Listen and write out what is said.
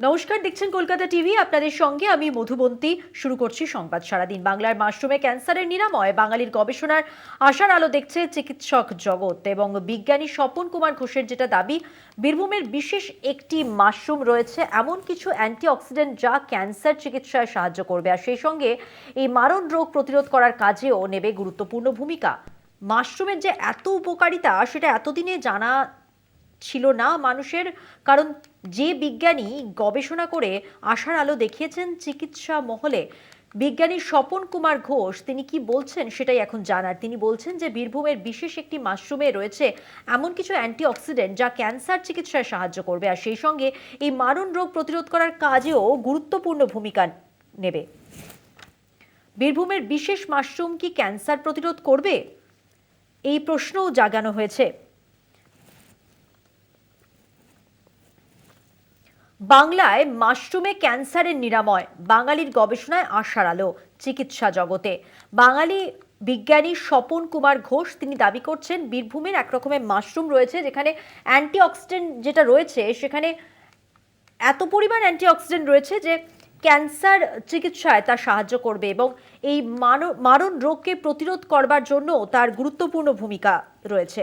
নমস্কার, দেখছেন কলকাতা টিভি। আপনাদের সঙ্গে আমি মধুবন্তী। শুরু করছি সংবাদ সারাদিন। বাংলার মাশরুমে ক্যান্সারের নিরাময়। বাঙালির গবেষণার আশার আলো দেখছে চিকিৎসক জগৎ এবং বিজ্ঞানী স্বপন কুমার ঘোষের যেটা দাবি, বীরভূমের বিশেষ একটি মাশরুম রয়েছে। এমন কিছু অ্যান্টিঅক্সিডেন্ট যা ক্যান্সার চিকিৎসায় সাহায্য করবে। আর সেই সঙ্গে এই মারণ রোগ প্রতিরোধ করার কাজেও নেবে গুরুত্বপূর্ণ ভূমিকা। মাশরুমের যে এত উপকারিতা, সেটা এতদিনে জানা ছিল না। মানুষের কারণ যে বিজ্ঞানী গবেষণা করে আশার আলো দেখিয়েছেন চিকিৎসা মহলে, বিজ্ঞানী স্বপন কুমার ঘোষ, তিনি কি বলছেন সেটাই এখন জানার। তিনি বলছেন যে বীরভূমের বিশেষ একটি মাশরুমে রয়েছে এমন কিছু অ্যান্টিঅক্সিডেন্ট যা ক্যান্সার চিকিৎসায় সাহায্য করবে। আর সেই সঙ্গে এই মারণ রোগ প্রতিরোধ করার কাজেও গুরুত্বপূর্ণ ভূমিকা নেবে। বীরভূমের বিশেষ মাশরুম কি ক্যান্সার প্রতিরোধ করবে? এই প্রশ্নও জাগানো হয়েছে। বাংলায় মাশরুমে ক্যান্সারের নিরাময়, বাঙালির গবেষণায় আশার আলো চিকিৎসা জগতে। বাঙালি বিজ্ঞানী স্বপন কুমার ঘোষ তিনি দাবি করছেন, বীরভূমের এক রকমের মাশরুম রয়েছে যেখানে অ্যান্টিঅক্সিডেন্ট যেটা রয়েছে, সেখানে এত পরিমাণ অ্যান্টিঅক্সিডেন্ট রয়েছে যে ক্যান্সার চিকিৎসায় তা সাহায্য করবে এবং এই মারণ রোগকে প্রতিরোধ করবার জন্য তার গুরুত্বপূর্ণ ভূমিকা রয়েছে।